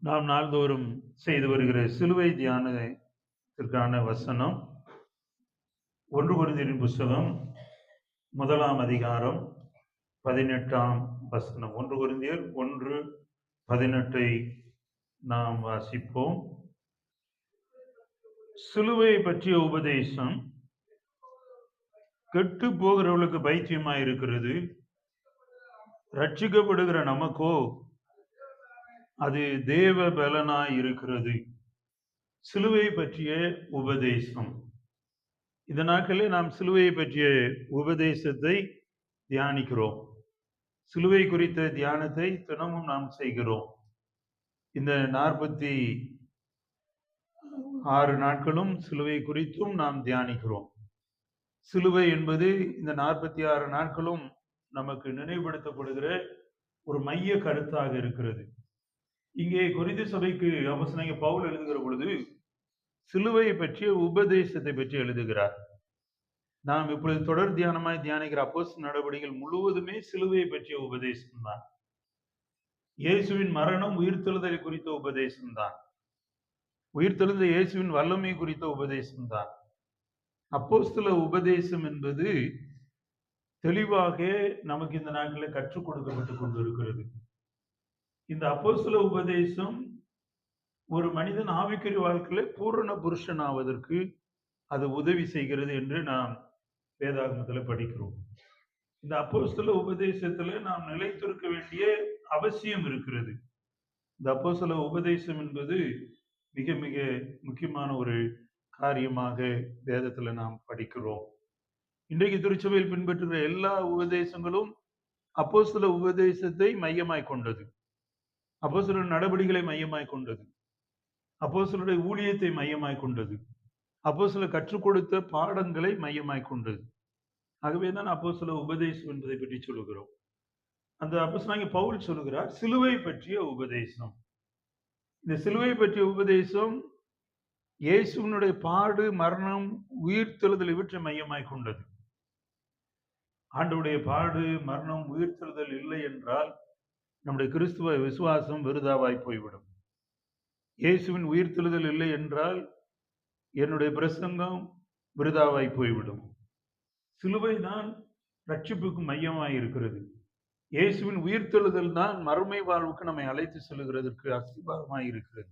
நாம் நாள்தோறும் செய்து வருகிற சிலுவை தியானத்திற்கான வசனம் ஒன்று குருந்தியரின் புஸ்தகம் முதலாம் அதிகாரம் பதினெட்டாம் வசனம். ஒன்று குருந்தியர் ஒன்று பதினெட்டை நாம் வாசிப்போம். சிலுவை பற்றிய உபதேசம் கெட்டு போகிறவர்களுக்கு பைத்தியமாக இருக்கிறது ரட்சிக்கப்படுகிற நமக்கோ அது தேவ பலனாய் இருக்கிறது சிலுவை பற்றிய உபதேசம். இந்த நாட்களில் நாம் சிலுவையை பற்றிய உபதேசத்தை தியானிக்கிறோம். சிலுவை குறித்த தியானத்தை தினமும் நாம் செய்கிறோம். இந்த நாற்பத்தி ஆறு நாட்களும் சிலுவை குறித்தும் நாம் தியானிக்கிறோம். சிலுவை என்பது இந்த நாற்பத்தி ஆறு நாட்களும் நமக்கு நினைவுபடுத்தப்படுகிற ஒரு மைய கருத்தாக இருக்கிறது. இங்கே குறித்த சபைக்கு அவசனைய பவுல் எழுதுகிற பொழுது சிலுவையை பற்றிய உபதேசத்தை பற்றி எழுதுகிறார். நாம் இப்பொழுது தொடர் தியானமாய் தியானிக்கிற அப்போஸ் நடவடிக்கைகள் முழுவதுமே சிலுவையை பற்றிய உபதேசம் தான். இயேசுவின் மரணம் உயிர்த்தெழுதலை குறித்த உபதேசம் தான். உயிர்த்தெழுந்த இயேசுவின் வல்லமை குறித்த உபதேசம் தான். அப்போஸ்தல உபதேசம் என்பது தெளிவாக நமக்கு இந்த நாட்களில் கற்றுக் கொடுக்கப்பட்டு கொண்டிருக்கிறது. இந்த அப்போஸ்தல உபதேசம் ஒரு மனிதன் ஆவிக்குரிய வாழ்க்கையில பூரண புருஷன் ஆவதற்கு அது உதவி செய்கிறது என்று நாம் வேதாகமத்துல படிக்கிறோம். இந்த அப்போஸ்தல உபதேசத்துல நாம் நிலைத்திருக்க வேண்டிய அவசியம் இருக்கிறது. இந்த அப்போஸ்தல உபதேசம் என்பது மிக மிக முக்கியமான ஒரு காரியமாக வேதத்துல நாம் படிக்கிறோம். இன்றைக்கு திருச்சபையில் பின்பற்றுகிற எல்லா உபதேசங்களும் அப்போஸ்தல உபதேசத்தை மையமாய் கொண்டது. அப்போஸ்தலர் நடவடிக்கைகளை மையமாய் கொண்டது. அப்போஸ்தலருடைய ஊழியத்தை மையமாய் கொண்டது. சில கற்றுக் கொடுத்த பாடங்களை மையமாய் கொண்டது. ஆகவே தான் அப்போஸ்தல உபதேசம் என்பதை பற்றி சொல்லுகிறோம். அந்த அப்போஸ்தலனாகிய பவுல் சொல்லுகிறார் சிலுவை பற்றிய உபதேசம். இந்த சிலுவை பற்றிய உபதேசம் இயேசுவினுடைய பாடு மரணம் உயிர்த்தெழுதல் இவற்றை மையமாய் கொண்டது. ஆண்டவுடைய பாடு மரணம் உயிர்த்தெழுதல் இல்லை என்றால் நம்முடைய கிறிஸ்துவ விசுவாசம் விருதாவாய் போய்விடும். இயேசுவின் உயிர்த்தெழுதல் இல்லை என்றால் என்னுடைய பிரசங்கம் விருதாவாய் போய்விடும். சிலுவை தான் ரட்சிப்புக்கு மையமாய் இருக்கிறது. இயேசுவின் உயிர்த்தெழுதல் தான் மறுமை வாழ்வுக்கு நம்மை அழைத்து செல்கிறதற்கு அஸ்திபாரமாய் இருக்கிறது.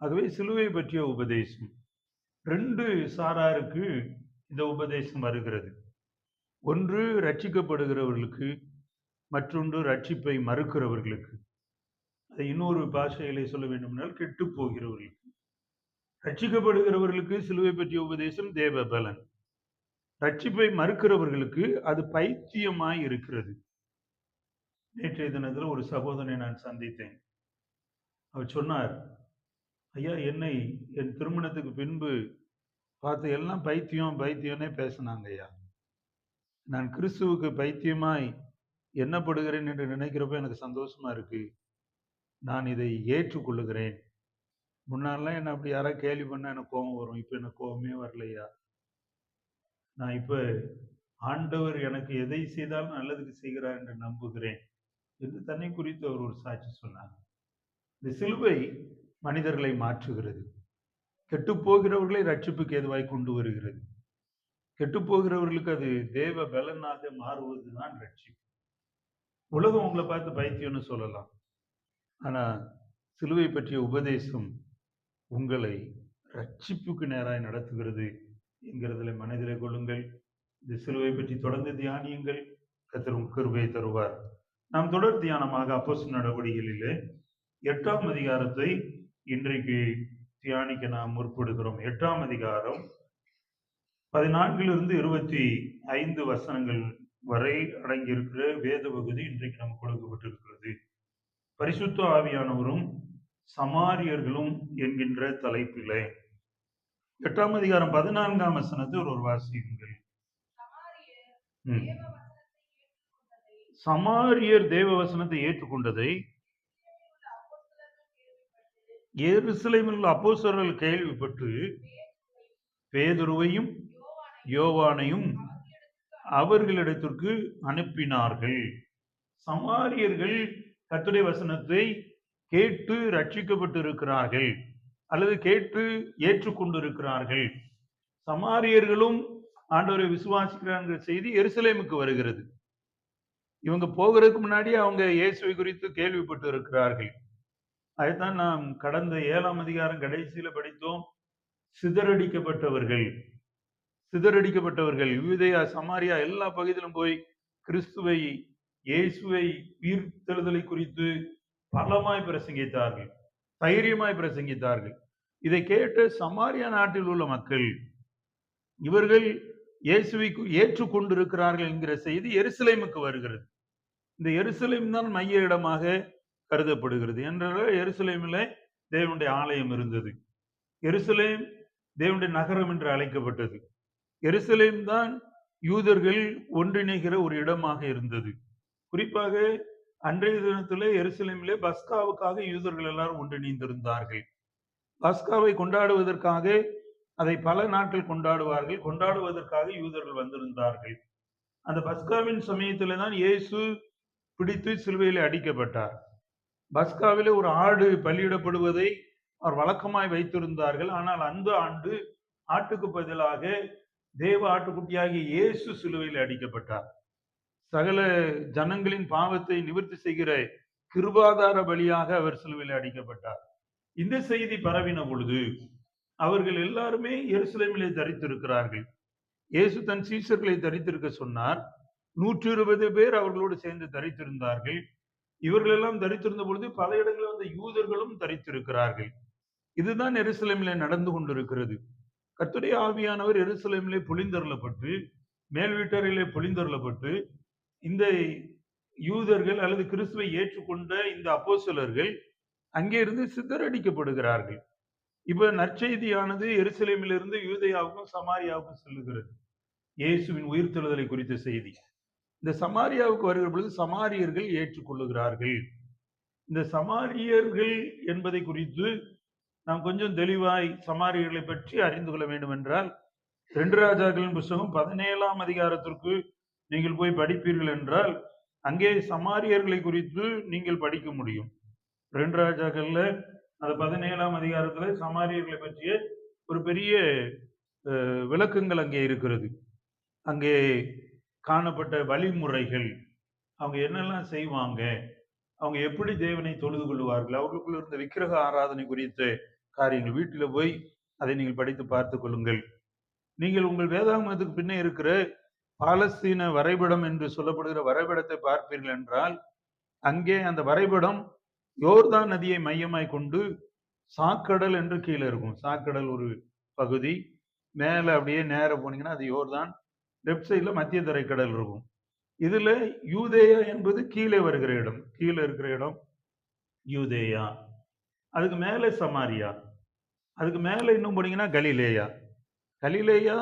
ஆகவே சிலுவை பற்றிய உபதேசம். ரெண்டு சாராருக்கு இந்த உபதேசம் வருகிறது. ஒன்று ரட்சிக்கப்படுகிறவர்களுக்கு மற்றொன்று ரட்சிப்பை மறுக்கிறவர்களுக்கு. அதை இன்னொரு பாஷையிலே சொல்ல வேண்டுமென்றால் கெட்டு போகிறவர்களுக்கு. ரட்சிக்கப்படுகிறவர்களுக்கு சிலுவை பற்றிய உபதேசம் தேவ பலன் ரட்சிப்பை மறுக்கிறவர்களுக்கு அது பைத்தியமாய் இருக்கிறது. நேற்றைய தினத்தில் ஒரு சகோதரனை நான் சந்தித்தேன். அவர் சொன்னார் ஐயா என்னை என் திருமணத்துக்கு பின்பு பார்த்து எல்லாம் பைத்தியம் பைத்தியம்னே பேசினாங்க ஐயா நான் கிறிஸ்துவுக்கு பைத்தியமாய் என்னப்படுகிறேன் என்று நினைக்கிறப்ப எனக்கு சந்தோஷமா இருக்கு. நான் இதை ஏற்றுக்கொள்ளுகிறேன். முன்னாலாம் என்ன அப்படி யாராவது கேள்வி பண்ணால் எனக்கு கோபம் வரும். இப்போ எனக்கு கோபமே வரலையா? நான் இப்போ ஆண்டவர் எனக்கு எதை செய்தாலும் நல்லதுக்கு செய்கிறார் என்று நம்புகிறேன் என்று தன்னை குறித்து அவர் ஒரு சாட்சி சொன்னார். இந்த சிலுவை மனிதர்களை மாற்றுகிறது. கெட்டுப்போகிறவர்களை ரட்சிப்புக்கு ஏதுவாய் கொண்டு வருகிறது. கெட்டுப்போகிறவர்களுக்கு அது தேவ பலனாக மாறுவதுதான் ரட்சிப்பு உலகம் உங்களை பார்த்து பைத்தியம்னு சொல்லலாம். ஆனால் சிலுவை பற்றிய உபதேசம் உங்களை ரட்சிப்புக்கு நேராய் நடத்துகிறது என்கிறதில் மனதில் கொள்ளுங்கள். இந்த சிலுவை பற்றி தொடர்ந்து தியானியுங்கள். கத்தரும் கிருபை தருவார். நாம் தொடர் தியானமாக அப்போஸ் நடவடிக்கைகளிலே எட்டாம் அதிகாரத்தை இன்றைக்கு தியானிக்க நாம் முற்படுகிறோம். எட்டாம் அதிகாரம் பதினான்கிலிருந்து இருபத்தி ஐந்து வசனங்கள் வரை அடங்கியிருக்கிற வேத பகுதி இன்றைக்கு நமக்கு கொடுக்கப்பட்டிருக்கிறது. பரிசுத்த ஆவியானவரும் சமாரியர்களும் என்கின்ற தலைப்பிலே. எட்டாம் அதிகாரம் பதினான்காம் வசனத்தை ஒரு ஒரு வாசியுங்கள் சமாரியர் தேவ வசனத்தை ஏற்றுக்கொண்டதை எருசலேமில் உள்ள கேள்விப்பட்டு பேதுருவையும் யோவானையும் அவர்களிடத்திற்கு அனுப்பினார்கள். சமாரியர்கள் கத்துடை வசனத்தை கேட்டு ரட்சிக்கப்பட்டு இருக்கிறார்கள் அல்லது கேட்டு ஏற்றுக்கொண்டிருக்கிறார்கள். சமாரியர்களும் ஆண்டவரை விசுவாசிக்கிறாங்கிற செய்தி எருசலேமுக்கு வருகிறது. இவங்க போகிறதுக்கு முன்னாடி அவங்க இயேசுவை குறித்து கேள்விப்பட்டு இருக்கிறார்கள் அதுதான் நாம் கடந்த ஏழாம் அதிகாரம் கடைசியில படித்தோம். சிதறடிக்கப்பட்டவர்கள். சிதறடிக்கப்பட்டவர்கள். யூதேயா சமாரியா எல்லா பகுதியிலும் போய் கிறிஸ்துவை இயேசுவை உயிர்த்தெழுதலை குறித்து பலமாய் பிரசங்கித்தார்கள். தைரியமாய் பிரசங்கித்தார்கள். இதை கேட்டு சமாரியா நாட்டில் உள்ள மக்கள் இவர்கள் இயேசுவை ஏற்றுக்கொண்டிருக்கிறார்கள் என்கிற செய்தி எருசலேமுக்கு வருகிறது. இந்த எருசலேம் தான் மைய இடமாக கருதப்படுகிறது. என்றால் எருசலேமில் தேவனுடைய ஆலயம் இருந்தது. எருசலேம் தேவனுடைய நகரம் என்று அழைக்கப்பட்டது. எருசலேம் தான் யூதர்கள் ஒன்றிணைகிற ஒரு இடமாக இருந்தது. குறிப்பாக அன்றைய தினத்திலே எருசலேமிலே பஸ்காவுக்காக யூதர்கள் எல்லாரும் ஒன்றிணைந்திருந்தார்கள். பஸ்காவை கொண்டாடுவதற்காக அதை பல நாட்கள் கொண்டாடுவார்கள். கொண்டாடுவதற்காக யூதர்கள் வந்திருந்தார்கள். அந்த பஸ்காவின் சமயத்துல தான் இயேசு பிடித்து சிலுவையில் அடிக்கப்பட்டார். பஸ்காவில ஒரு ஆடு பலியிடப்படுவதை அவர் வழக்கமாய் வைத்திருந்தார்கள். ஆனால் அந்த ஆண்டு ஆட்டுக்கு பதிலாக தேவ ஆட்டுக்குட்டியாகிய இயேசு சிலுவையில் அடிக்கப்பட்டார். சகல ஜனங்களின் பாவத்தை நிவர்த்தி செய்கிற கிருபாதார பலியாக அவர் சிலுவையில் அடிக்கப்பட்டார். இந்த செய்தி பரவின பொழுது அவர்கள் எல்லாருமே எருசலேமிலே தரித்திருக்கிறார்கள். இயேசு தன் சீசர்களை தரித்திருக்க சொன்னார். நூற்றி இருபது பேர் அவர்களோடு சேர்ந்து தரித்திருந்தார்கள். இவர்கள் எல்லாம் தரித்திருந்த பொழுது பல இடங்களில் வந்த யூதர்களும் தரித்திருக்கிறார்கள். இதுதான் எருசலேமிலே நடந்து கொண்டிருக்கிறது. கர்த்தருடைய ஆவியானவர் எருசலேமிலே பொழிந்தருளப்பட்டு மேல் வீட்டரிலே பொழிந்தருளப்பட்டு இந்த யூதர்கள் அல்லது கிறிஸ்துவை ஏற்றுக்கொண்ட இந்த அப்போசலர்கள் அங்கே இருந்து சிதறடிக்கப்படுகிறார்கள் இப்ப நற்செய்தியானது எருசலேமிலிருந்து யூதையாவுக்கும் சமாரியாவுக்கும் செல்லுகிறது. இயேசுவின் உயிர்த்தெழுதலை குறித்த செய்தி. இந்த சமாரியாவுக்கு வருகிற பொழுது சமாரியர்கள் ஏற்றுக்கொள்ளுகிறார்கள். இந்த சமாரியர்கள் என்பதை குறித்து நாம் கொஞ்சம் தெளிவாய் சமாரியர்களை பற்றி அறிந்து கொள்ள வேண்டும் என்றால் ரெண்டு ராஜாக்களின் புஸ்தகம் பதினேழாம் அதிகாரத்திற்கு நீங்கள் போய் படிப்பீர்கள் என்றால் அங்கே சமாரியர்களை குறித்து நீங்கள் படிக்க முடியும். ரெண்டு ராஜாக்கள்ல அந்த பதினேழாம் அதிகாரத்துல சமாரியர்களை பற்றிய ஒரு பெரிய விளக்கங்கள் அங்கே இருக்கிறது. அங்கே காணப்பட்ட வழிமுறைகள் அவங்க என்னெல்லாம் செய்வாங்க அவங்க எப்படி தேவனை தொழுது கொள்வார்கள் அவர்களுக்குள்ள இருந்த விக்கிரக ஆராதனை குறித்து காரியங்கள். வீட்டில் போய் அதை நீங்கள் படித்து பார்த்து கொள்ளுங்கள். நீங்கள் உங்கள் வேதாகமத்துக்கு பின்னே இருக்கிற பாலஸ்தீன வரைபடம் என்று சொல்லப்படுகிற வரைபடத்தை பார்ப்பீர்கள் என்றால் அங்கே அந்த வரைபடம் யோர்தான் நதியை மையமாய் கொண்டு சாக்கடல் என்று கீழே இருக்கும். சாக்கடல் ஒரு பகுதி. மேலே அப்படியே நேர போனீங்கன்னா அது யோர்தான். லெஃப்ட் சைடில் மத்திய தரைக்கடல் இருக்கும். இதுல யூதேயா என்பது கீழே வருகிற இடம். கீழே இருக்கிற இடம் யூதேயா. அதுக்கு மேலே சமாரியா? அதுக்கு மேலே இன்னும் போனீங்கன்னா கலிலேயா? கலிலேயா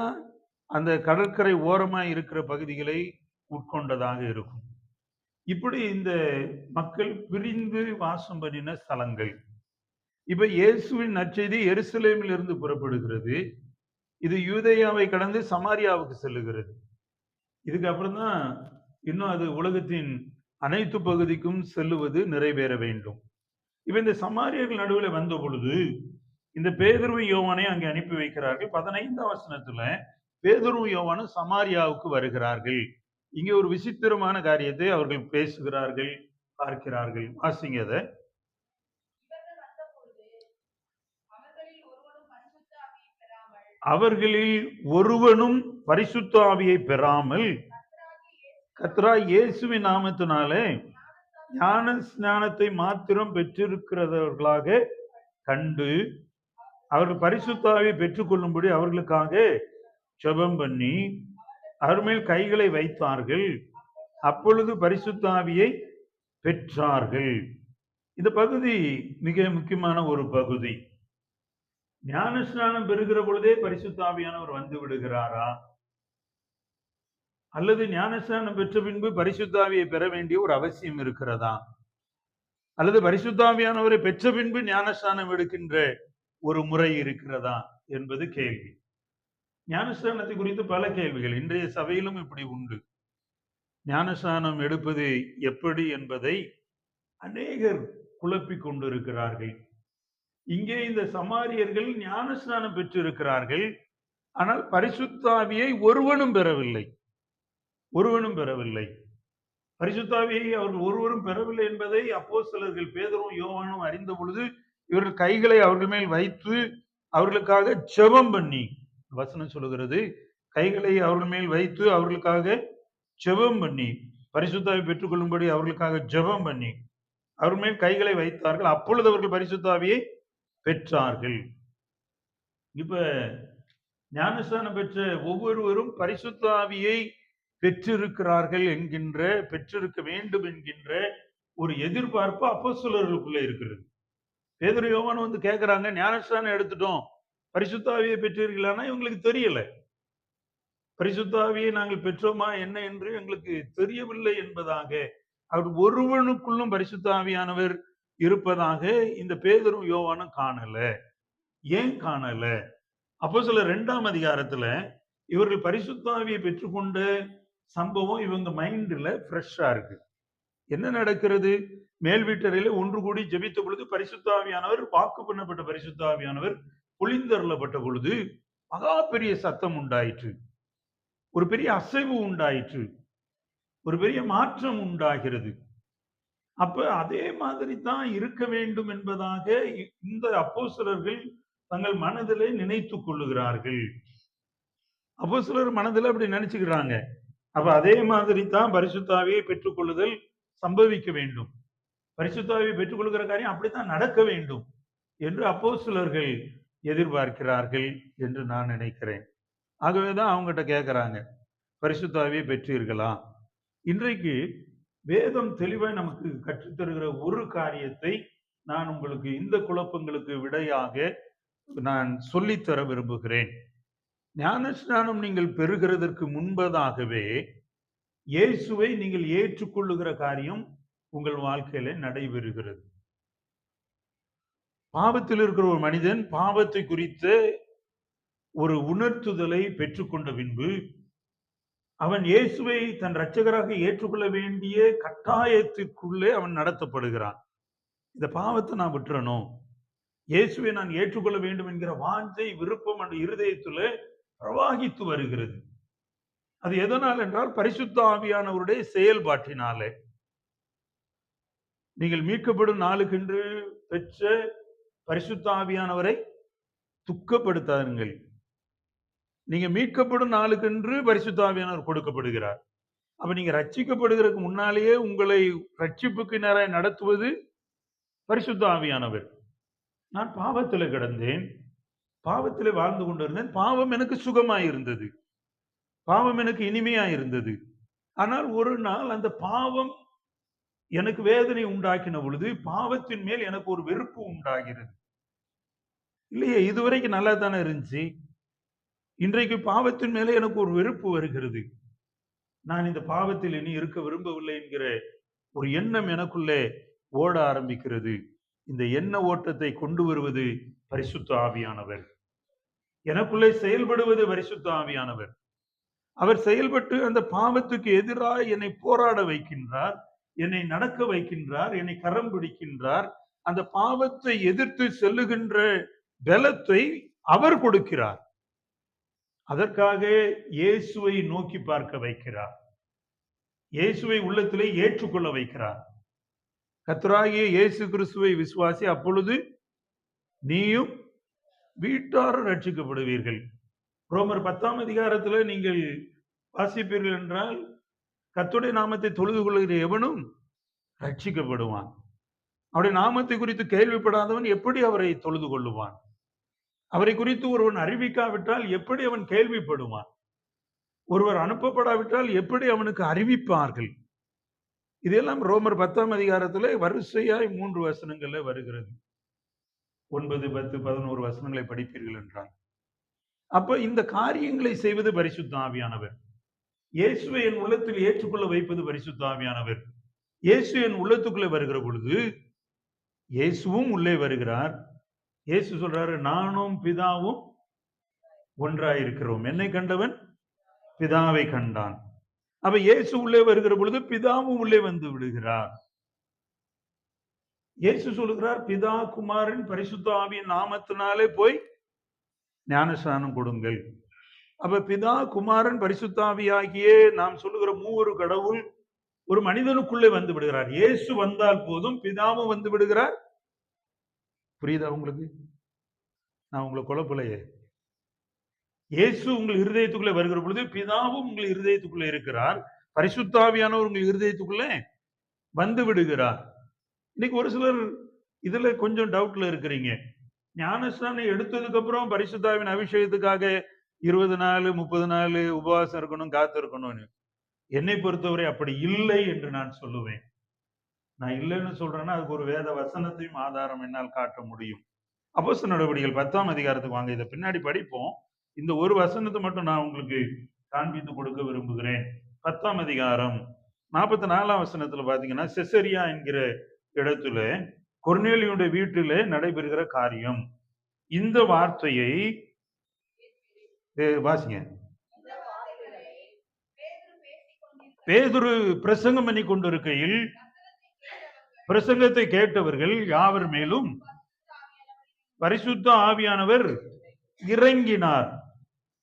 அந்த கடற்கரை ஓரமாக இருக்கிற பகுதிகளை உட்கொண்டதாக இருக்கும். இப்படி இந்த மக்கள் பிரிந்து வாசம் பண்ணின ஸ்தலங்கள். இப்ப இயேசுவின் நற்செய்தி எருசலேமில் இருந்து புறப்படுகிறது. இது யூதேயாவை கடந்து சமாரியாவுக்கு செல்லுகிறது. இதுக்கு அப்புறம் தான் இன்னும் அது உலகத்தின் அனைத்து பகுதிக்கும் செல்லுவது நிறைவேற வேண்டும். இப்ப இந்த சமாரியர்கள் நடுவில் வந்த பொழுது இந்த பேதுருவு யோவானை அங்கே அனுப்பி வைக்கிறார்கள். பதினைந்தாம் வசனத்துல பேதுருவு யோவானும் சமாரியாவுக்கு வருகிறார்கள். இங்கே ஒரு விசித்திரமான காரியத்தை அவர்கள் பேசுகிறார்கள் பார்க்கிறார்கள். வாசிங்க அதை. அவர்களில் ஒருவனும் பரிசுத்த ஆவியை பெறாமல் கத்ரா இயேசுவின் நாமத்தினாலே ஞான ஸ்நானத்தை மாத்திரம் பெற்றிருக்கிறவர்களாக கண்டு அவர்கள் பரிசுத்தாவை பெற்றுக்கொள்ளும்படி அவர்களுக்காக ஜபம் பண்ணி அவர் மேல் கைகளை வைத்தார்கள். அப்பொழுது பரிசுத்தாவியை பெற்றார்கள். இந்த பகுதி மிக முக்கியமான ஒரு பகுதி. ஞானஸ்நானம் பெறுகிற பொழுதே பரிசுத்தாவியானவர் வந்து விடுகிறாரா? அல்லது ஞானஸ்நானம் பெற்ற பின்பு பரிசுத்தாவியை பெற வேண்டிய ஒரு அவசியம் இருக்கிறதா? அல்லது பரிசுத்தாவியானவரை பெற்ற பின்பு ஞானஸ்நானம் எடுக்கின்ற ஒரு முறை இருக்கிறதா என்பது கேள்வி. ஞானஸ்நானத்தை குறித்து பல கேள்விகள். இன்றைய சபையிலும் இப்படி உண்டு. ஞானஸ்நானம் எடுப்பது எப்படி என்பதை அநேகர் குழப்பிக் கொண்டிருக்கிறார்கள். இங்கே இந்த சமாரியர்கள் ஞானஸ்நானம் பெற்றிருக்கிறார்கள். ஆனால் பரிசுத்தாவியை ஒருவனும் பெறவில்லை. ஒருவனும் பெறவில்லை. பரிசுத்தாவியை அவர்கள் ஒருவரும் பெறவில்லை என்பதை அப்போஸ்தலர்கள் பேதரும் யோகனும் அறிந்த பொழுது இவர்கள் கைகளை அவர்கள் மேல் வைத்து அவர்களுக்காக ஜெபம் பண்ணி வசனம் சொல்லுகிறது கைகளை அவர்கள் மேல் வைத்து அவர்களுக்காக ஜெபம் பண்ணி பரிசுத்தாவை பெற்றுக்கொள்ளும்படி அவர்களுக்காக ஜெபம் பண்ணி அவர் மேல் கைகளை வைத்தார்கள். அப்பொழுது அவர்கள் பரிசுத்தாவியை பெற்றார்கள். இப்ப ஞானஸ்தானம் பெற்ற ஒவ்வொருவரும் பரிசுத்தாவியை பெற்றிருக்கிறார்கள் என்கின்ற பெற்றிருக்க வேண்டும் என்கின்ற ஒரு எதிர்பார்ப்பு அப்போஸ்தலர்களுக்குள்ள இருக்கிறது. பேதர் யோவான் வந்து கேட்கறாங்க ஞானஸ்தானம் எடுத்துட்டோம். பரிசுத்தாவியை பெற்றீர்களானா? இவங்களுக்கு தெரியல. பரிசுத்தாவியை நாங்கள் பெற்றோமா? என்ன என்று எங்களுக்கு தெரியவில்லை என்பதாக. அவர் ஒருவனுக்குள்ளும் பரிசுத்தாவியானவர் இருப்பதாக இந்த பேதரும் யோவானும் காணல. ஏன் காணல? அப்போ சில ரெண்டாம் அதிகாரத்துல இவர்கள் பரிசுத்தாவியை பெற்றுக்கொண்டு சம்பவம் இவங்க மைண்டில் ஃப்ரெஷ்ஷாக இருக்கு. என்ன நடக்கிறது? மேல் வீட்டறையில ஒன்று கூடி ஜெபித்த பொழுது பரிசுத்தாவியானவர் வாக்கு பண்ணப்பட்ட பரிசுத்தாவியானவர் பொழிந்தருளப்பட்ட பொழுது மகா பெரிய சத்தம் உண்டாயிற்று. ஒரு பெரிய அசைவு உண்டாயிற்று. ஒரு பெரிய மாற்றம் உண்டாகிறது. அப்ப அதே மாதிரி தான் இருக்க வேண்டும் என்பதாக இ- இந்த சிலர்கள் தங்கள் மனதிலே நினைத்துக் கொள்ளுகிறார்கள். சிலர் மனதில் அப்படி நினைச்சுக்கிறாங்க. அப்ப அதே மாதிரி தான் பரிசுத்தாவியை பெற்றுக்கொள்ளுதல் சம்பவிக்க வேண்டும். பரிசுத்தாவியை பெற்றுக்கொள்கிற காரியம் அப்படித்தான் நடக்க வேண்டும் என்று அப்போஸ்தலர்கள் எதிர்பார்க்கிறார்கள் என்று நான் நினைக்கிறேன். ஆகவேதான் அவங்ககிட்ட கேட்கறாங்க பரிசுத்தாவியை பெற்றீர்களா? இன்றைக்கு வேதம் தெளிவாய் நமக்கு கற்றுத்தருகிற ஒரு காரியத்தை நான் உங்களுக்கு இந்த குழப்பங்களுக்கு விடையாக நான் சொல்லித்தர விரும்புகிறேன். ஞானஸ்நானம் நீங்கள் பெறுகிறதற்கு முன்பதாகவே இயேசுவை நீங்கள் ஏற்றுக்கொள்ளுகிற காரியம் உங்கள் வாழ்க்கையில நடைபெறுகிறது. பாவத்தில் இருக்கிற ஒரு மனிதன் பாவத்தை குறித்த ஒரு உணர்த்துதலை பெற்றுக்கொண்ட பின்பு அவன் இயேசுவை தன் இரட்சகராக ஏற்றுக்கொள்ள வேண்டிய கட்டாயத்திற்குள்ளே அவன் நடத்தப்படுகிறான். இந்த பாவத்தை நான் விட்டுறணும். இயேசுவை நான் ஏற்றுக்கொள்ள வேண்டும் என்கிற வாஞ்சை விருப்பம் அந்த இருதயத்துல பிரவாகித்து வருகிறது. அது எதனால் என்றால் பரிசுத்த ஆவியானவருடைய செயல்பாட்டினாலே. நீங்கள் மீட்கப்படும் நாளுக்கென்று பெற்ற பரிசுத்த ஆவியானவரை துக்கப்படுத்தாருங்கள் நீங்க மீட்கப்படும் நாளுக்கென்று பரிசுத்த ஆவியானவர் கொடுக்கப்படுகிறார். அப்ப நீங்க ரட்சிக்கப்படுகிறதுக்கு முன்னாலேயே உங்களை ரட்சிப்புக்கு நேராக நடத்துவது பரிசுத்த ஆவியானவர். நான் பாவத்தில் கிடந்தேன். பாவத்தில் வாழ்ந்து கொண்டிருந்தேன். பாவம் எனக்கு சுகமாயிருந்தது. பாவம் எனக்கு இனிமையாயிருந்தது. ஆனால் ஒரு நாள் அந்த பாவம் எனக்கு வேதனை உண்டாக்கின பொழுது பாவத்தின் மேல் எனக்கு ஒரு வெறுப்பு உண்டாகிறது. இல்லையே இதுவரைக்கும் நல்லா தானே இருந்துச்சு? இன்றைக்கு பாவத்தின் மேலே எனக்கு ஒரு வெறுப்பு வருகிறது. நான் இந்த பாவத்தில் இனி இருக்க விரும்பவில்லை என்கிற ஒரு எண்ணம் எனக்குள்ளே ஓட ஆரம்பிக்கிறது. இந்த எண்ண ஓட்டத்தை கொண்டு வருவது பரிசுத்த ஆவியானவர். எனக்குள்ளே செயல்படுவது பரிசுத்த ஆவியானவர். அவர் செயல்பட்டு அந்த பாவத்துக்கு எதிராக என்னை போராட வைக்கின்றார் என்னை நடக்க வைக்கின்றார் என்னை கரம் பிடிக்கின்றார். அந்த பாவத்தை எதிர்த்து செல்லுகின்ற பலத்தை அவர் கொடுக்கிறார். அதற்காக இயேசுவை நோக்கி பார்க்க வைக்கிறார். இயேசுவை உள்ளத்திலே ஏற்றுக்கொள்ள வைக்கிறார். கர்த்தராகிய இயேசு கிறிஸ்துவை விசுவாசி அப்பொழுது நீயும் வீட்டாரும் ரட்சிக்கப்படுவீர்கள் ரோமர் பத்தாம் அதிகாரத்தில் நீங்கள் வாசிப்பீர்கள் என்றால் கத்துடைய நாமத்தை தொழுது கொள்கிற எவனும் ரட்சிக்கப்படுவான் அவருடைய நாமத்தை குறித்து கேள்விப்படாதவன் எப்படி அவரை தொழுது கொள்ளுவான்? அவரை குறித்து ஒருவன் அறிவிக்காவிட்டால் எப்படி அவன் கேள்விப்படுவான்? ஒருவர் அனுப்பப்படாவிட்டால் எப்படி அவனுக்கு அறிவிப்பார்கள்? இதெல்லாம் ரோமர் பத்தாம் அதிகாரத்தில் வரிசையாய் மூன்று வசனங்கள்ல வருகிறது. ஒன்பது பத்து பதினோரு வசனங்களை படிப்பீர்கள் என்றார் அப்ப இந்த காரியங்களை செய்வது பரிசுத்த ஆவியானவர். இயேசுவை என் உள்ளத்தில் ஏற்றுக்கொள்ள வைப்பது பரிசுத்த ஆவியானவர். இயேசு என் உள்ளத்துக்குள்ளே வருகிற பொழுது இயேசுவும் உள்ளே வருகிறார். இயேசு சொல்றாரு நானும் பிதாவும் ஒன்றாயிருக்கிறோம். என்னை கண்டவன்? பிதாவை கண்டான். அப்ப இயேசு உள்ளே வருகிற பொழுது பிதாவும் உள்ளே வந்து விடுகிறார். இயேசு சொல்லுகிறார் பிதா குமாரன் பரிசுத்த ஆவியின் நாமத்தினாலே போய் ஞானஸ்நானம் கொடுங்கள். அப்ப பிதா குமாரன் பரிசுத்தாவியாகிய நாம் சொல்லுகிற மூவரு கடவுள் ஒரு மனிதனுக்குள்ளே வந்து விடுகிறார். இயேசு வந்தால் போதும் பிதாவும் வந்து விடுகிறார். புரியுதா உங்களுக்கு? நான் உங்களை குழப்பலையே. இயேசு உங்கள் இருதயத்துக்குள்ளே வருகிற பொழுது பிதாவும் உங்கள் இருதயத்துக்குள்ளே இருக்கிறார். பரிசுத்தாவியானவர் உங்கள் இருதயத்துக்குள்ளே வந்து விடுகிறார். இன்னைக்கு ஒரு சிலர் இதுல கொஞ்சம் டவுட்ல இருக்கிறீங்க. ஞானஸ்நானம் எடுத்ததுக்கு அப்புறம் பரிசுத்தாவின் அபிஷேகத்துக்காக இருபது நாள் முப்பது நாள் உபவாசம் இருக்கணும் காத்து இருக்கணும்னு. என்னை பொறுத்தவரை அப்படி இல்லை என்று நான் சொல்லுவேன். நான் இல்லைன்னு சொல்றேன்னா அதுக்கு ஒரு வேத வசனத்தையும் ஆதாரம் என்னால் காட்ட முடியும். அப்போச நடவடிக்கைகள் பத்தாம் அதிகாரத்துக்கு வாங்க. இதை பின்னாடி படிப்போம். இந்த ஒரு வசனத்தை மட்டும் நான் உங்களுக்கு காண்பித்து கொடுக்க விரும்புகிறேன். பத்தாம் அதிகாரம் நாற்பத்தி நாலாம் வசனத்துல பாத்தீங்கன்னா செசரியா என்கிற இடத்துல கொர்னேலியுடைய வீட்டிலே நடைபெறுகிற காரியம். இந்த வார்த்தையை வாசிங்க. பேதுரு பிரசங்கம் பண்ணி கொண்டிருக்கையில் பிரசங்கத்தை கேட்டவர்கள் யாவர் மேலும்? பரிசுத்த ஆவியானவர் இறங்கினார்.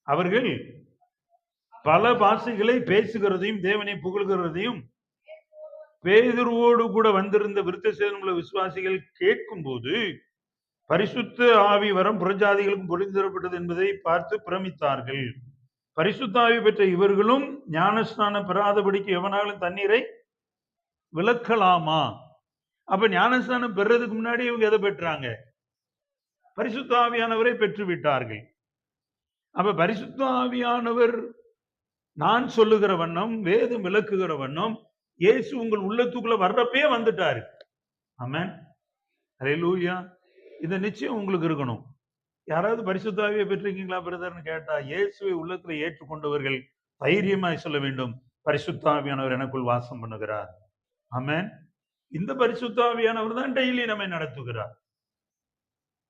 அவர்கள் பல பாஷைகளை பேசுகிறதையும் தேவனை புகழ்கிறதையும் பேதுருவோடு கூட வந்திருந்த விருத்த சேதமுள்ள விசுவாசிகள் கேட்கும் போது பரிசுத்த ஆவி வரம் புறஜாதிகளுக்கும் பொழிந்தரப்பட்டது என்பதை பார்த்து பிரமித்தார்கள். பரிசுத்த ஆவி பெற்ற இவர்களும் ஞானஸ்நானம் பெறாதபடிக்கு எவனாலும் தண்ணீரை விளக்கலாமா? அப்ப ஞானஸ்நானம் பெறதுக்கு முன்னாடி இவங்க எதை பெற்றாங்க? பரிசுத்த ஆவியானவரை பெற்று விட்டார்கள் அப்ப பரிசுத்த ஆவியானவர் நான் சொல்லுகிற வண்ணம் வேதம் விளக்குகிற வண்ணம் இயேசு உங்கள் உள்ளத்துக்குள்ள வர்றப்பே வந்துட்டாரு. ஆமேன். அரே லூயா இந்த நிச்சயம் உங்களுக்கு இருக்கணும். யாராவது பரிசுத்தாவியை பெற்றிருக்கீங்களா பிரதர்னு கேட்டா இயேசுவை உள்ளத்துல ஏற்றுக்கொண்டவர்கள் தைரியமாய் சொல்ல வேண்டும். பரிசுத்தாவியானவர் எனக்குள் வாசம் பண்ணுகிறார். ஆமேன். இந்த பரிசுத்தாவியானவர் தான் டெய்லி நம்மை நடத்துகிறார்.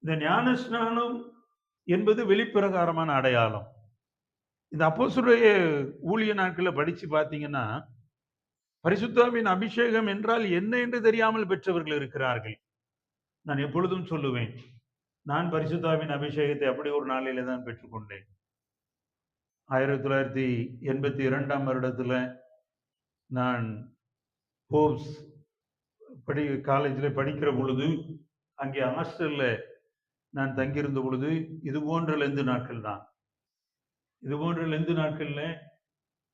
இந்த ஞான ஸ்நானம் என்பது வெளிப்பிரகாரமான அடையாளம். இந்த அப்போசுடைய ஊழிய நாட்களில் படித்து பார்த்தீங்கன்னா பரிசுத்தாவின் அபிஷேகம் என்றால் என்ன என்று தெரியாமல் பெற்றவர்கள் இருக்கிறார்கள். நான் எப்பொழுதும் சொல்லுவேன் நான் பரிசுத்தாவின் அபிஷேகத்தை அப்படி ஒரு நாளிலே தான் பெற்றுக்கொண்டேன். ஆயிரத்தி தொள்ளாயிரத்தி எண்பத்தி இரண்டாம் வருடத்தில் நான் ஹோப்ஸ் படி காலேஜில் படிக்கிற பொழுது அங்கே ஹாஸ்டலில் நான் தங்கியிருந்த பொழுது இது போன்ற லெந்து நாட்கள் தான். இது போன்ற லெந்து நாட்கள்ல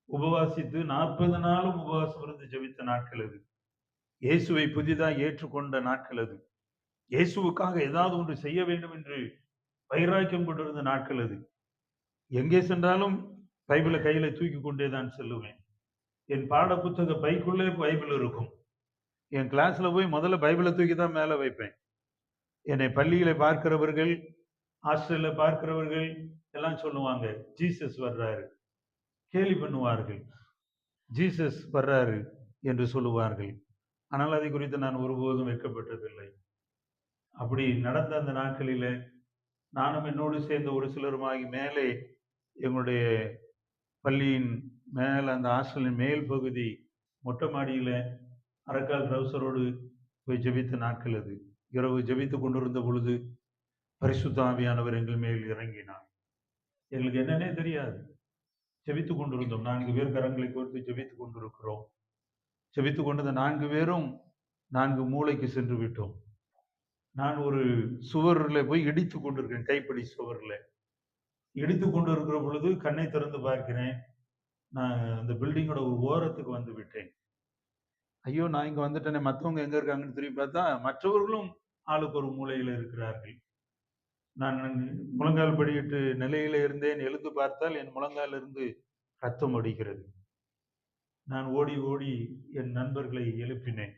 உபவாசித்து நாற்பது நாளும் உபவாசம் இருந்து ஜெபித்த நாட்கள் அது. இயேசுவை புதிதாக ஏற்றுக்கொண்ட நாட்கள் அது. இயேசுவுக்காக ஏதாவது ஒன்று செய்ய வேண்டும் என்று வைராக்கியம் கொண்டிருந்த நாட்கள் அது. எங்கே சென்றாலும் பைபிளை கையில தூக்கி கொண்டே தான் செல்லுவேன். என் பாட புத்தக பைக்குள்ளே பைபிள் இருக்கும். என் கிளாஸ்ல போய் முதல்ல பைபிளை தூக்கி தான் மேலே வைப்பேன். என்னை பள்ளியில பார்க்கிறவர்கள் ஹாஸ்டல்ல பார்க்கிறவர்கள் எல்லாம் சொல்லுவாங்க ஜீசஸ் வர்றாரு. கேலி பண்ணுவார்கள் ஜீசஸ் வர்றாரு என்று சொல்லுவார்கள். ஆனால் அதை குறித்து நான் ஒருபோதும் வெட்கப்பட்டதில்லை. அப்படி நடந்த அந்த நாட்களில் நானும் என்னோடு சேர்ந்த ஒரு சிலருமாகி மேலே எங்களுடைய பள்ளியின் மேலே அந்த ஹாஸ்டலின் மேல் பகுதி மொட்டை மாடியில் அரக்கால் ட்ரௌசரோடு போய் ஜெபித்த நாட்கள் அது. இரவு ஜெபித்து கொண்டிருந்த பொழுது பரிசுத்தாவியானவர் எங்கள் மேல் இறங்கினார். எங்களுக்கு என்னன்னே தெரியாது. ஜெபித்து கொண்டிருந்தோம். நான்கு பேர் கரங்களை கோர்த்து ஜெபித்து கொண்டிருக்கிறோம். ஜெபித்து கொண்டிருந்த நான்கு பேரும் நான்கு மூளைக்கு சென்று விட்டோம். நான் ஒரு சுவரில் போய் இடித்து கொண்டிருக்கேன் கைப்படி சுவரில். இடித்து கொண்டு இருக்கிற பொழுது கண்ணை திறந்து பார்க்கிறேன். நான் அந்த பில்டிங்கோட ஒரு ஓரத்துக்கு வந்து விட்டேன். ஐயோ நான் இங்கே வந்துட்டேனே. மற்றவங்க எங்கே இருக்காங்கன்னு திரும்பி பார்த்தா மற்றவர்களும் ஆளுக்கு ஒரு மூலையில் இருக்கிறார்கள். நான் முழங்கால் படியிட்டு நிலையில இருந்தேன். எழுந்து பார்த்தால் என் முழங்கால் இருந்து ரத்தம் அடிக்கிறது. நான் ஓடி ஓடி என் நண்பர்களை எழுப்பினேன்.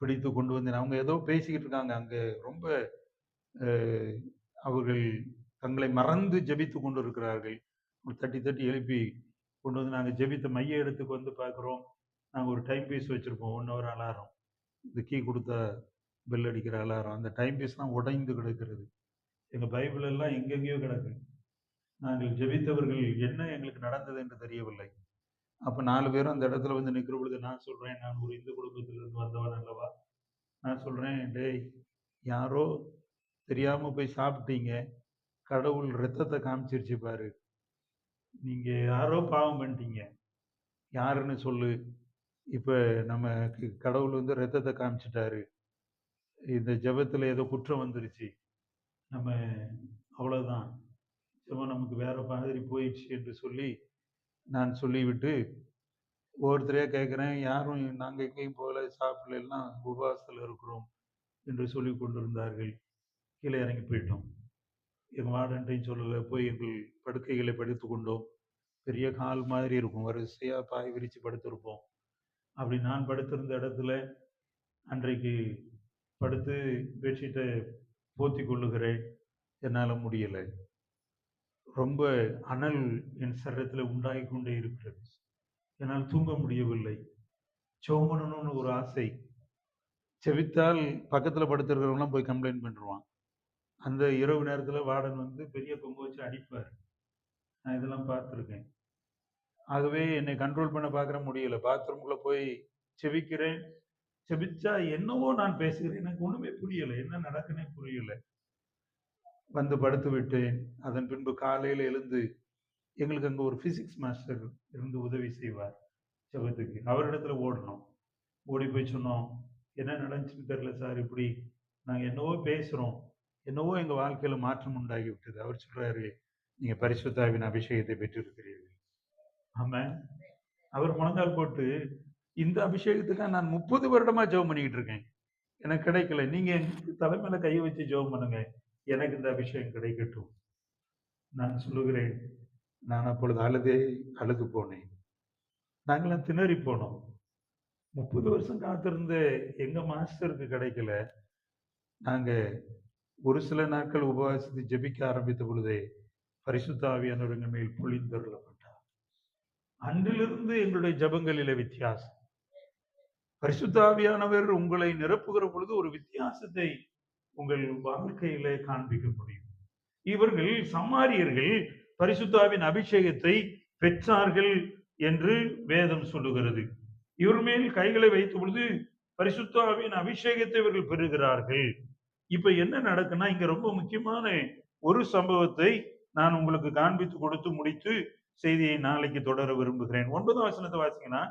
பிடித்து கொண்டு வந்தேன். அவங்க ஏதோ பேசிக்கிட்டு இருக்காங்க. அங்கே ரொம்ப அவர்கள் தங்களை மறந்து ஜெபித்து கொண்டு இருக்கிறார்கள். தட்டி தட்டி எழுப்பி கொண்டு வந்து நாங்கள் ஜெபித்த மைய இடத்துக்கு வந்து பார்க்குறோம். நாங்கள் ஒரு டைம் பீஸ் வச்சுருப்போம். One hour alarm. இந்த கீ கொடுத்தா பெல் அடிக்கிற அலாரம் அந்த டைம் பீஸ்லாம் உடைந்து கிடக்கிறது. எங்கள் பைபிள் எல்லாம் எங்கெங்கேயோ கிடக்கு. நாங்கள் ஜெபித்தவர்கள் என்ன எங்களுக்கு நடந்தது என்று தெரியவில்லை. அப்போ நாலு பேரும் அந்த இடத்துல வந்து நிற்கிற பொழுது நான் சொல்கிறேன் நான் ஒரு இந்து குடும்பத்திலிருந்து வந்தவன் அல்லவா? நான் சொல்றேன் டேய் யாரோ தெரியாம போய் சாப்பிட்டீங்க. கடவுள் ரத்தத்தை காமிச்சிருச்சு பாரு. நீங்க யாரோ பாவம் பண்ணிட்டீங்க. யாருன்னு சொல்லு. இப்ப நம்ம கடவுள் வந்து ரத்தத்தை காமிச்சிட்டாரு. இந்த ஜபத்தில் ஏதோ குற்றம் வந்துருச்சு. நம்ம அவ்வளோதான் சும்மா நமக்கு வேற மாதிரி போயிடுச்சு என்று சொல்லி நான் சொல்லிவிட்டு ஒவ்வொருத்தரையாக கேட்குறேன் யாரும் நாங்கள் எங்கேயும் போகல சாப்பிடல எல்லாம் உபவாசத்தில் இருக்கிறோம் என்று சொல்லி கொண்டிருந்தார்கள். கீழே இறங்கி போயிட்டோம். எங்கள் வார்டன்ட்டையும் சொல்லலை போய் எங்கள் படுக்கைகளை படுத்து கொண்டோம். பெரிய கால் மாதிரி இருக்கும் வரிசையாக பாய் விரித்து படுத்திருப்போம் அப்படி நான் படுத்திருந்த இடத்துல அன்றைக்கு படுத்து பெட்ஷீட்டை போத்தி கொள்ளுகிறேன். என்னால் முடியலை. ரொம்ப அனல் என் சரீரத்தில் உண்டாகி கொண்டே இருக்கிறது. என்னால் தூங்க முடியவில்லை. சோமனன்னு ஒரு ஆசை. செவித்தால் பக்கத்தில் படுத்துருக்கிறவங்களாம் போய் கம்ப்ளைண்ட் பண்ணிடுவான் அந்த இரவு நேரத்தில் வார்டன் வந்து பெரிய கொம்பு வச்சு அடிப்பார். நான் இதெல்லாம் பார்த்துருக்கேன். ஆகவே என்னை கண்ட்ரோல் பண்ண பார்க்குற முடியல. பாத்ரூம்குள்ளே போய் செவிக்கிறேன். செபிச்சா என்னவோ நான் பேசுகிறேன். எனக்கு ஒண்ணுமே புரியல. என்ன நடக்குன்னே புரியல. வந்து படுத்து விட்டேன். அதன் பின்பு காலையில எழுந்து எங்களுக்கு அங்க ஒரு பிசிக்ஸ் மாஸ்டர் இருந்து உதவி செய்வார் ஜெபத்துக்கு அவரிடத்துல ஓடணும். ஓடி போய் சொன்னோம் என்ன நடந்துச்சுன்னு தெரியல சார். இப்படி நாங்கள் என்னவோ பேசுறோம். என்னவோ எங்க வாழ்க்கையில மாற்றம் உண்டாகி விட்டது. அவர் சொல்றாரு நீங்க பரிசுத்தாவின் அபிஷேகத்தை பெற்றிருக்கிறீர்கள். ஆமா அவர் முழங்கால் போட்டு இந்த அபிஷேகத்துக்காக நான் முப்பது வருடமா ஜெபம் பண்ணிக்கிட்டு இருக்கேன். எனக்கு கிடைக்கல. நீங்க தலைமையில கை வச்சு ஜெபம் பண்ணுங்க. எனக்கு இந்த அபிஷேகம் கிடைக்கட்டும். நான் சொல்லுகிறேன் நான் அப்பொழுது அழுதே அழுது போனேன். நாங்களாம் திணறி போனோம். முப்பது வருஷம் காத்திருந்த எங்க மாஸ்டருக்கு கிடைக்கல. நாங்க ஒரு சில நாட்கள் உபவாசித்து ஜெபிக்க ஆரம்பித்த பொழுதே பரிசுத்த மேல் பொழிந்தருளப்பட்டார் அன்றிலிருந்து எங்களுடைய ஜபங்களில வித்தியாசம். பரிசுத்தாவியானவர் உங்களை நிரப்புகிற பொழுது ஒரு வித்தியாசத்தை உங்கள் வாழ்க்கையிலே காண்பிக்க முடியும் இவர்கள் சமாரியர்கள் பரிசுத்தாவின் அபிஷேகத்தை பெற்றார்கள் என்று வேதம் சொல்லுகிறது. இவர் மேல் கைகளை வைத்த பொழுது பரிசுத்தாவின் அபிஷேகத்தை இவர்கள் பெறுகிறார்கள். இப்ப என்ன நடக்குன்னா இங்க ரொம்ப முக்கியமான ஒரு சம்பவத்தை நான் உங்களுக்கு காண்பித்து கொடுத்து முடித்து செய்தியை நாளைக்கு தொடர விரும்புகிறேன். ஒன்பதாம் வசனத்தை வாசிங்கன்னா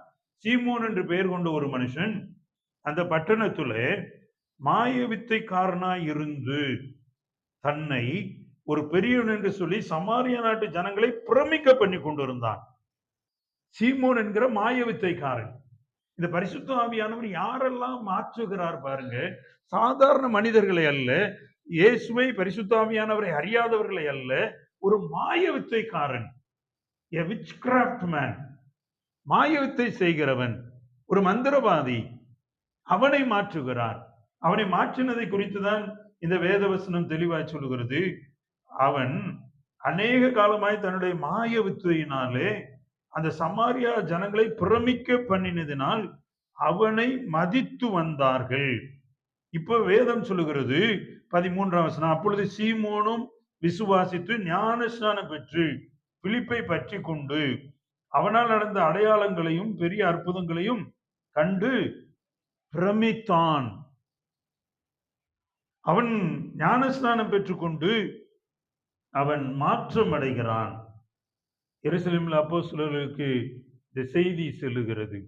சீமோன் என்று பெயர் கொண்ட ஒரு மனுஷன் அந்த பட்டணத்துல மாய வித்தைக்காரனாய் இருந்து தன்னை ஒரு பெரியவன் என்று சொல்லி சமாரிய நாட்டு ஜனங்களை பிரமிக்க பண்ணி கொண்டிருந்தான் சீமோன் என்கிற மாய வித்தைக்காரன் இந்த பரிசுத்த ஆவியானவர் யாரெல்லாம் மாற்றுகிறார் பாருங்க. சாதாரண மனிதர்களை அல்ல இயேசுவை பரிசுத்தாமியானவரை அறியாதவர்களை அல்ல ஒரு மாய வித்தைக்காரன் விச் கிராஃப்ட் மேன் மாயவித்தை செய்கிறவன் ஒரு மந்திரவாதி அவனை மாற்றுகிறார். அவனை மாற்றினதை குறித்துதான் இந்த வேதவசனம் தெளிவாய் சொல்லுகிறது. அவன் அநேக காலமாய் தன்னுடைய மாய வித்தையினாலே அந்த சமாரியா ஜனங்களை பிரமிக்க பண்ணினதினால் அவனை மதித்து வந்தார்கள். இப்ப வேதம் சொல்லுகிறது பதிமூன்றாம் வசனம் அப்பொழுது சீமோனும் விசுவாசித்து ஞானஸ்நானம் பெற்று பிலிப்பை பற்றி கொண்டு அவனால் நடந்த அடையாளங்களையும் பெரிய அற்புதங்களையும் கண்டு பிரமித்தான். அவன் ஞானஸ்நானம் பெற்றுக்கொண்டு அவன் மாற்றம் அடைகிறான் எருசலேமில் அப்போஸ்தலர்களுக்கு இந்த செய்தி செல்லுகிறது.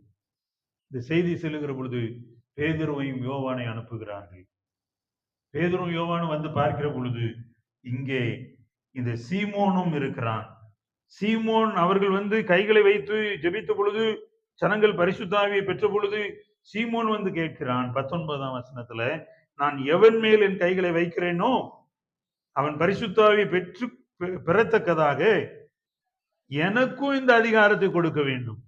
இந்த செய்தி செல்லுகிற பொழுது பேதுருவையும் யோவானை அனுப்புகிறார்கள். பேதுரும் யோவானும் வந்து பார்க்கிற பொழுது இங்கே இந்த சீமோனும் இருக்கிறான். சீமோன் அவர்கள் வந்து கைகளை வைத்து ஜெபித்த பொழுது ஜனங்கள் பரிசுத்தாவியை பெற்ற பொழுது சீமோன் வந்து கேட்கிறான் பத்தொன்பதாம் வசனத்துல நான் எவன் மேல் என் கைகளை வைக்கிறேனோ அவன் பரிசுத்தாவியை பெற்று பெ- பெறத்தக்கதாக எனக்கும் இந்த அதிகாரத்தை கொடுக்க வேண்டும்.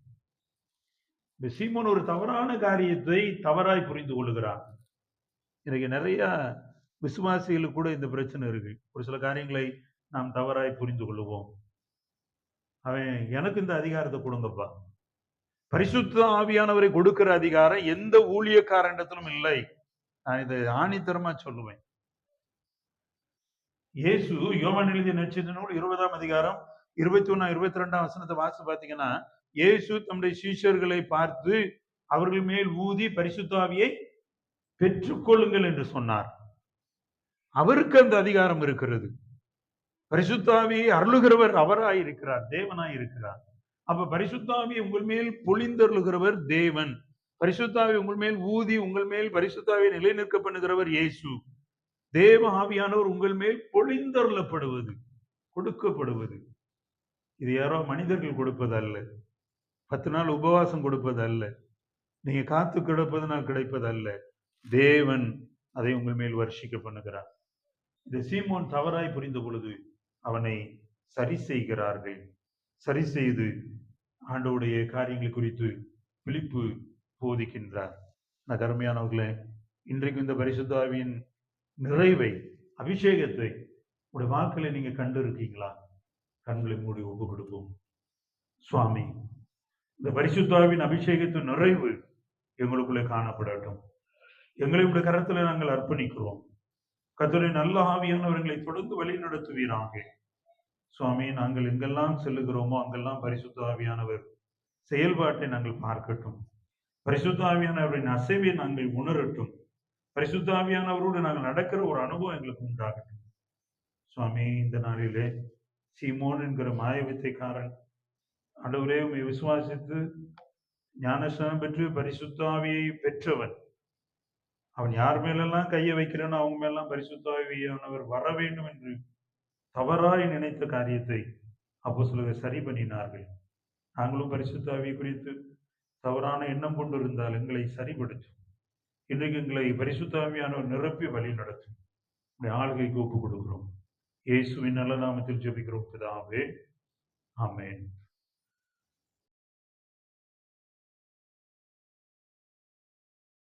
இந்த சீமோன் ஒரு தவறான காரியத்தை தவறாய் புரிந்து கொள்கிறான். எனக்கு நிறைய விசுவாசிகளுக்கு கூட இந்த பிரச்சனை இருக்கு. ஒரு சில காரியங்களை நாம் தவறாய் புரிந்து கொள்வோம். அவன் எனக்கு இந்த அதிகாரத்தை கொடுங்கப்பா. பரிசுத்த ஆவியானவரை கொடுக்கிற அதிகாரம் எந்த ஊழியக்காரண்டத்திலும் இல்லை. நான் இதை ஆணித்தரமா சொல்லுவேன். இயேசு யோவான் எழுதிய நட்சத்திர நூல் இருபதாம் அதிகாரம் இருபத்தி ஒன்னா இருபத்தி ரெண்டாம் வசனத்தை வாசி பாத்தீங்கன்னா இயேசு தம்முடைய சீஷர்களை பார்த்து அவர்கள் மேல் ஊதி பரிசுத்தாவியை பெற்றுக்கொள்ளுங்கள் என்று சொன்னார். அவருக்கு அந்த அதிகாரம் இருக்கிறது. பரிசுத்தாவியை அருளுகிறவர் அவராய் இருக்கிறார் தேவனாய் இருக்கிறார் அப்ப பரிசுத்தாவி உங்கள் மேல் பொழிந்தருளுகிறவர் தேவன். பரிசுத்தாவி உங்கள் மேல் ஊதி உங்கள் மேல் பரிசுத்தாவை நிலைநிற்க பண்ணுகிறவர் இயேசு. தேவ ஆவியானவர் உங்கள் மேல் பொழிந்தருளப்படுவது கொடுக்கப்படுவது. இது யாரோ மனிதர்கள் கொடுப்பது அல்ல பத்து நாள் உபவாசம் கொடுப்பது அல்ல நீங்க காத்து கிடப்பதனால் கிடைப்பது அல்ல தேவன் அதை உங்கள் மேல் வர்ஷிக்க பண்ணுகிறார். இந்த சீமோன் தவறாய் புரிந்த பொழுது அவனை சரி செய்கிறார்கள். சரி செய்து ஆண்டவுடைய காரியங்கள் குறித்து விழிப்பு போதிக்கின்றார். நான் கருமையானவர்களே இன்றைக்கு இந்த பரிசுத்தாவியின் நிறைவை அபிஷேகத்தை உடைய வாக்களை நீங்க கண்டு இருக்கீங்களா கண்களை மூடி ஒப்பு கொடுப்போம் சுவாமி இந்த பரிசுத்தாவின் அபிஷேகத்தின் நிறைவு எங்களுக்குள்ளே காணப்படட்டும். எங்களை உடைய கரத்துல நாங்கள் அர்ப்பணிக்கிறோம். கத்துரை நல்ல ஆவியானவர்களை தொடர்ந்து வழி நடத்துவீராக சுவாமி நாங்கள் எங்கெல்லாம் செல்லுகிறோமோ அங்கெல்லாம் பரிசுத்த ஆவியானவர் செயல்பாட்டை நாங்கள் பார்க்கட்டும். பரிசுத்த ஆவியானவரின் அசைவை நாங்கள் உணரட்டும். பரிசுத்த ஆவியானவரோடு நாங்கள் நடக்கிற ஒரு அனுபவம் எங்களுக்கு உண்டாகட்டும். சுவாமி இந்த நாளிலே சீமோன் என்கிற மாய வித்தைக்காரன் உண்மை விசுவாசித்து ஞானஸ்தானம் பெற்று பரிசுத்தாவியை பெற்றவன். அவன் யார் மேலெல்லாம் கையை வைக்கிறானோ அவங்க மேலாம் பரிசுத்தாவியானவர் வர வேண்டும் என்று தவறாய் நினைத்த காரியத்தை அப்போ சிலர் சரி பண்ணினார்கள். நாங்களும் பரிசுத்தாவியை குறித்து தவறான எண்ணம் கொண்டிருந்தால் எங்களை சரிபடுத்தும் இன்றைக்கு எங்களை பரிசுத்தாவியானவர் நிரப்பி வழி நடத்தும் உடைய ஆளுகைக்கு ஒப்பு கொடுக்கிறோம் இயேசுவின் நல்ல நாமத்தில் ஜெபிக்கிறோம். பிதாவே ஆமேன்.